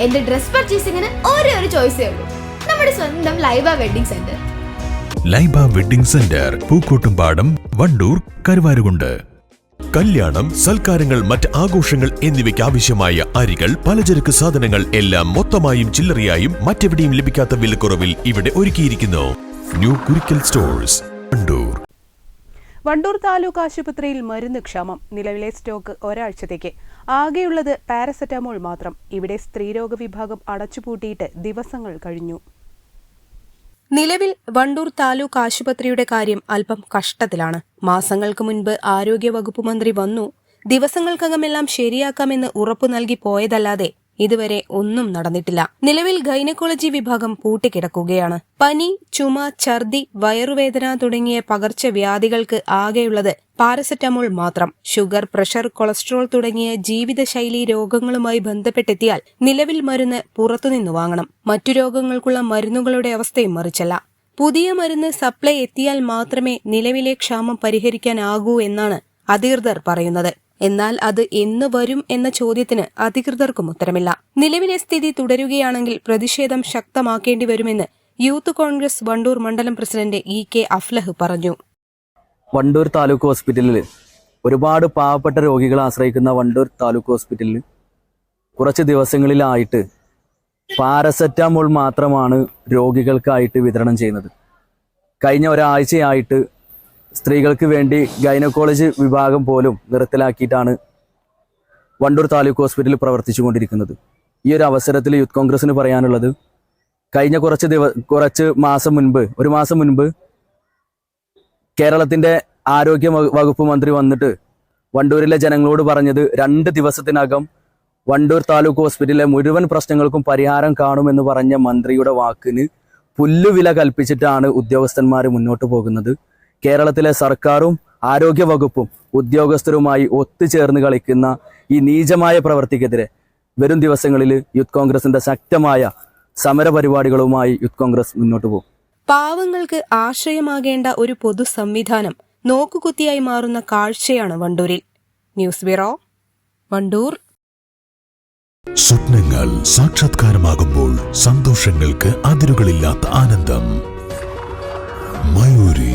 എന്റെ ഡ്രസ് പർച്ചേസിംഗിന് ഒരേ ഒരു ചോയ്സേ ഉള്ളൂ. നമ്മുടെ സ്വന്തം Laiba wedding centre. Laiba wedding centre Pookkottumpadam Wandoor Karuvarakundu. കല്യാണം സൽക്കാരങ്ങൾ മറ്റ് ആഘോഷങ്ങൾ എന്നിവയ്ക്ക് ആവശ്യമായ അരികൾ പലചരക്ക് സാധനങ്ങൾ എല്ലാം മൊത്തമായും ചില്ലറയായും മറ്റെവിടെയും ലഭിക്കാത്ത വിലക്കുറവിൽ ഇവിടെ ഒരുക്കിയിരിക്കുന്നു. New Kurikkal stores Wandoor. Wandoor taluk ആശുപത്രിയിൽ മരുന്ന് ക്ഷാമം. നിലവിലെ സ്റ്റോക്ക് ഒരാഴ്ചത്തേക്ക്. ആകെയുള്ളത് പാരസെറ്റമോൾ മാത്രം. ഇവിടെ സ്ത്രീരോഗ വിഭാഗം അടച്ചുപൂട്ടിയിട്ട് ദിവസങ്ങൾ കഴിഞ്ഞു. നിലവിൽ വണ്ടൂർ താലൂക്ക് ആശുപത്രിയുടെ കാര്യം അല്പം കഷ്ടത്തിലാണ്. മാസങ്ങൾക്ക് മുൻപ് ആരോഗ്യവകുപ്പ് മന്ത്രി വന്നു. ദിവസങ്ങൾക്കകമെല്ലാം ശരിയാക്കാമെന്ന് ഉറപ്പു നൽകി പോയതല്ലാതെ ഇതുവരെ ഒന്നും നടന്നിട്ടില്ല. നിലവിൽ ഗൈനക്കോളജി വിഭാഗം പൂട്ടിക്കിടക്കുകയാണ്. പനി ചുമ ഛർദി വയറുവേദന തുടങ്ങിയ പകർച്ചവ്യാധികൾക്ക് ആകെയുള്ളത് പാരസെറ്റമോൾ മാത്രം. ഷുഗർ പ്രഷർ കൊളസ്ട്രോൾ തുടങ്ങിയ ജീവിതശൈലി രോഗങ്ങളുമായി ബന്ധപ്പെട്ടെത്തിയാൽ നിലവിൽ മരുന്ന് പുറത്തുനിന്ന് വാങ്ങണം. മറ്റു രോഗങ്ങൾക്കുള്ള മരുന്നുകളുടെ അവസ്ഥയും മറിച്ചല്ല. പുതിയ മരുന്ന് സപ്ലൈ എത്തിയാൽ മാത്രമേ നിലവിലെ ക്ഷാമം പരിഹരിക്കാനാകൂ എന്നാണ് അധികൃതർ പറയുന്നത്. എന്നാൽ അത് എന്ന് വരും എന്ന ചോദ്യത്തിന് അധികൃതർക്കും ഉത്തരമില്ല. നിലവിലെ സ്ഥിതി തുടരുകയാണെങ്കിൽ പ്രതിഷേധം ശക്തമാക്കേണ്ടി വരുമെന്ന് യൂത്ത് കോൺഗ്രസ് വണ്ടൂർ മണ്ഡലം പ്രസിഡന്റ് ഇ കെ അഫ്ലഹ് പറഞ്ഞു. വണ്ടൂർ താലൂക്ക് ഹോസ്പിറ്റലിൽ ഒരുപാട് പാവപ്പെട്ട രോഗികളെ ആശ്രയിക്കുന്ന വണ്ടൂർ താലൂക്ക് ഹോസ്പിറ്റലിൽ കുറച്ച് ദിവസങ്ങളിലായിട്ട് പാരസെറ്റാമോൾ മാത്രമാണ് രോഗികൾക്കായിട്ട് വിതരണം ചെയ്യുന്നത്. കഴിഞ്ഞ ഒരാഴ്ചയായിട്ട് സ്ത്രീകൾക്ക് വേണ്ടി ഗൈനക്കോളജി വിഭാഗം പോലും നിർത്തലാക്കിയിട്ടാണ് വണ്ടൂർ താലൂക്ക് ഹോസ്പിറ്റലിൽ പ്രവർത്തിച്ചു കൊണ്ടിരിക്കുന്നത് ഈ ഒരു അവസരത്തിൽ യൂത്ത് കോൺഗ്രസിന് പറയാനുള്ളത് കഴിഞ്ഞ കുറച്ച് ദിവ കുറച്ച് മാസം മുൻപ് ഒരു മാസം മുൻപ് കേരളത്തിന്റെ ആരോഗ്യ വകുപ്പ് മന്ത്രി വന്നിട്ട് വണ്ടൂരിലെ ജനങ്ങളോട് പറഞ്ഞത് രണ്ട് ദിവസത്തിനകം വണ്ടൂർ താലൂക്ക് ഹോസ്പിറ്റലിലെ മുഴുവൻ പ്രശ്നങ്ങൾക്കും പരിഹാരം കാണുമെന്ന് പറഞ്ഞ മന്ത്രിയുടെ വാക്കിന് പുല്ലുവില കൽപ്പിച്ചിട്ടാണ് ഉദ്യോഗസ്ഥന്മാർ മുന്നോട്ട് പോകുന്നത്. കേരളത്തിലെ സർക്കാരും ആരോഗ്യ വകുപ്പും ഉദ്യോഗസ്ഥരുമായി ഒത്തുചേർന്ന് കളിക്കുന്ന ഈ നീചമായ പ്രവൃത്തിക്കെതിരെ വരും ദിവസങ്ങളിൽ യൂത്ത് കോൺഗ്രസിന്റെ ശക്തമായ സമരപരിപാടികളുമായി യൂത്ത് കോൺഗ്രസ് മുന്നോട്ട് പോകും. പാവങ്ങൾക്ക് ആശ്രയമാകേണ്ട ഒരു പൊതു സംവിധാനം നോക്കുകുത്തിയായി മാറുന്ന കാഴ്ചയാണ് വണ്ടൂരിൽ. News bureau Wandoor. സ്വപ്നങ്ങൾ സാക്ഷാത്കാരമാകുമ്പോൾ സന്തോഷങ്ങൾക്ക് അതിരുകളില്ലാത്ത ആനന്ദം. Mayuri